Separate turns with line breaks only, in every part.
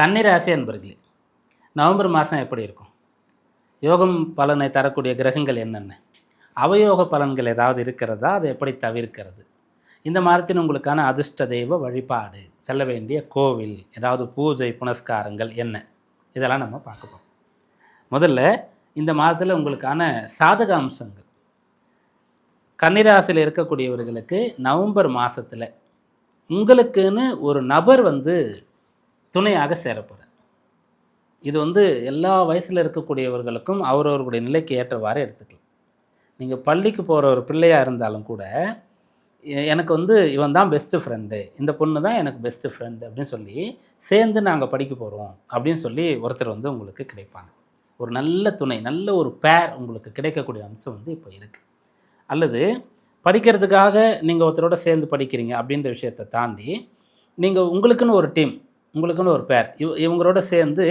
கன்னிராசி அன்பர்களே நவம்பர் மாதம் எப்படி இருக்கும்? யோகம் பலனை தரக்கூடிய கிரகங்கள் என்னென்ன? அவயோக பலன்கள் ஏதாவது இருக்கிறதா? அதை எப்படி தவிர்க்கிறது? இந்த மாதத்தின் உங்களுக்கான அதிர்ஷ்ட தெய்வ வழிபாடு செல்ல வேண்டிய கோவில் ஏதாவது பூஜை புனஸ்காரங்கள் என்ன? இதெல்லாம் நம்ம பார்க்க போகிறோம் முதல்ல இந்த மாதத்தில் உங்களுக்கான சாதக அம்சங்கள். கன்னிராசியில் இருக்கக்கூடியவர்களுக்கு நவம்பர் மாதத்தில் உங்களுக்குன்னு ஒரு நபர் வந்து துணையாக சேரப்போகிறார் இது வந்து எல்லா வயசில் இருக்கக்கூடியவர்களுக்கும் அவரவர்களுடைய நிலைக்கு ஏற்றவாறு எடுத்துக்கலாம். நீங்கள் பள்ளிக்கு போகிற ஒரு பிள்ளையாக இருந்தாலும் கூட எனக்கு வந்து இவன் தான் பெஸ்ட்டு ஃப்ரெண்டு இந்த பொண்ணு தான் எனக்கு பெஸ்ட்டு ஃப்ரெண்டு அப்படின்னு சொல்லி சேர்ந்து நாங்கள் படிக்க போகிறோம் அப்படின்னு சொல்லி ஒருத்தர் வந்து உங்களுக்கு கிடைப்பாங்க. ஒரு நல்ல துணை நல்ல ஒரு பேர் உங்களுக்கு கிடைக்கக்கூடிய அம்சம் வந்து இப்போ இருக்குது அல்லது படிக்கிறதுக்காக நீங்கள் ஒருத்தரோட சேர்ந்து படிக்கிறீங்க அப்படின்ற விஷயத்தை தாண்டி நீங்கள் உங்களுக்குன்னு ஒரு டீம் உங்களுக்குன்னு ஒரு பேர் இவ இவங்களோட சேர்ந்து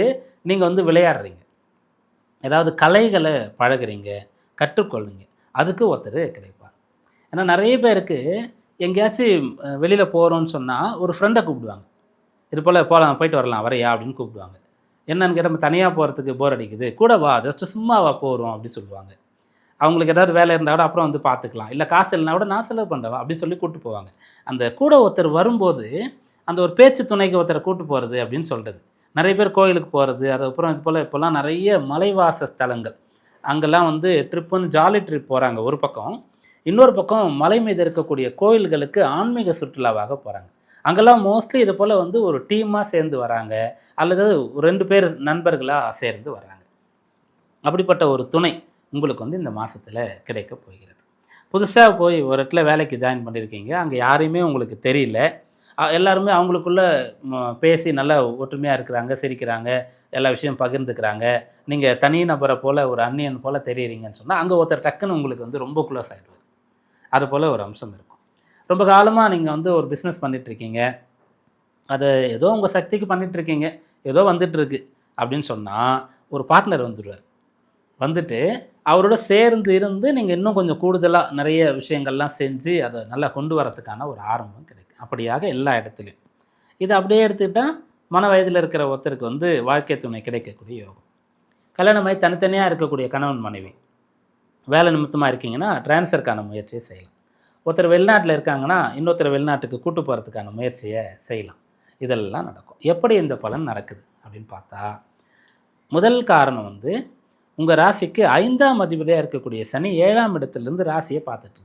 நீங்கள் வந்து விளையாடுறீங்க. ஏதாவது கலைகளை பழகுறீங்க கற்றுக்கொள்ளுங்க அதுக்கு ஒருத்தர் கிடைப்பார். ஏன்னா நிறைய பேருக்கு எங்கேயாச்சும் வெளியில் போகிறோன்னு சொன்னால் ஒரு ஃப்ரெண்டை கூப்பிடுவாங்க. இது போல் போகலாம் போயிட்டு வரலாம் வரையா அப்படின்னு கூப்பிடுவாங்க. என்னன்னு கேட்டால் தனியாக போகிறதுக்கு போர் அடிக்குது. கூட வா ஜஸ்ட் சும்மாவா போகிறோம் அப்படி சொல்லுவாங்க. அவங்களுக்கு ஏதாவது வேலை இருந்தால் கூட அப்புறம் வந்து பார்த்துக்கலாம் இல்லை காசு இல்லைனா கூட நான் செலவு பண்ணுறவா அப்படின்னு சொல்லி கூப்பிட்டு போவாங்க. அந்த கூட ஒருத்தர் வரும்போது அந்த ஒரு பேச்சு துணைக்கு ஒருத்தரை கூட்டு போகிறது அப்படின்னு சொல்கிறது நிறைய பேர் கோயிலுக்கு போகிறது அதுக்கப்புறம் இது போல் இப்போல்லாம் நிறைய மலைவாச ஸ்தலங்கள். அங்கெல்லாம் வந்து ட்ரிப்புன்னு ஜாலி ட்ரிப் போகிறாங்க ஒரு பக்கம். இன்னொரு பக்கம் மலை மீது இருக்கக்கூடிய கோயில்களுக்கு ஆன்மீக சுற்றுலாவாக போகிறாங்க அங்கெல்லாம் மோஸ்ட்லி இது போல் வந்து ஒரு டீமாக சேர்ந்து வராங்க. அல்லது ரெண்டு பேர் நண்பர்களாக சேர்ந்து வராங்க. அப்படிப்பட்ட ஒரு துணை உங்களுக்கு வந்து இந்த மாதத்தில் கிடைக்க போகிறது. புதுசாக போய் ஒரு இடத்துல வேலைக்கு ஜாயின் பண்ணியிருக்கீங்க. அங்கே யாரையுமே உங்களுக்கு தெரியல. எல்லாருமே அவங்களுக்குள்ள பேசி நல்லா ஒற்றுமையாக இருக்கிறாங்க சிரிக்கிறாங்க எல்லா விஷயம் பகிர்ந்துக்கிறாங்க. நீங்கள் தனி நபரை போல் ஒரு அந்நியன் போல் தெரியுறீங்கன்னு சொன்னால் அங்கே ஒருத்தர் டக்குன்னு உங்களுக்கு வந்து ரொம்ப க்ளோஸ் ஆகிடுவார் அது போல் ஒரு அம்சம் இருக்கும். ரொம்ப காலமாக நீங்கள் வந்து ஒரு பிஸ்னஸ் பண்ணிகிட்ருக்கீங்க அதை ஏதோ உங்கள் சக்திக்கு பண்ணிகிட்ருக்கீங்க ஏதோ வந்துட்டுருக்கு அப்படின்னு சொன்னால் ஒரு பார்ட்னர் வந்துடுவார் வந்துட்டு அவரோட சேர்ந்து இருந்து நீங்கள் இன்னும் கொஞ்சம் கூடுதலாக நிறைய விஷயங்கள்லாம் செஞ்சு அதை நல்லா கொண்டு வரத்துக்கான ஒரு ஆரம்பம் கிடைக்கும். அப்படியாக எல்லா இடத்துலையும் இதை அப்படியே எடுத்துக்கிட்டால் மன வயதில் இருக்கிற ஒருத்தருக்கு வந்து வாழ்க்கை துணை கிடைக்கக்கூடிய யோகம். கல்யாணமாகி தனித்தனியாக இருக்கக்கூடிய கணவன் மனைவி. வேலை நிமித்தமாக இருக்கீங்கன்னா ட்ரான்ஸ்ஃபருக்கான முயற்சியை செய்யலாம். ஒருத்தர் வெளிநாட்டில் இருக்காங்கன்னா இன்னொருத்தர் வெளிநாட்டுக்கு கூட்டு போகிறதுக்கான முயற்சியை செய்யலாம். இதெல்லாம் நடக்கும். எப்படி இந்த பலன் நடக்குது அப்படின்னு பார்த்தா முதல் காரணம் வந்து உங்கள் ராசிக்கு ஐந்தாம் அதிபதியாக இருக்கக்கூடிய சனி ஏழாம் இடத்துலேருந்து ராசியை பார்த்துட்டு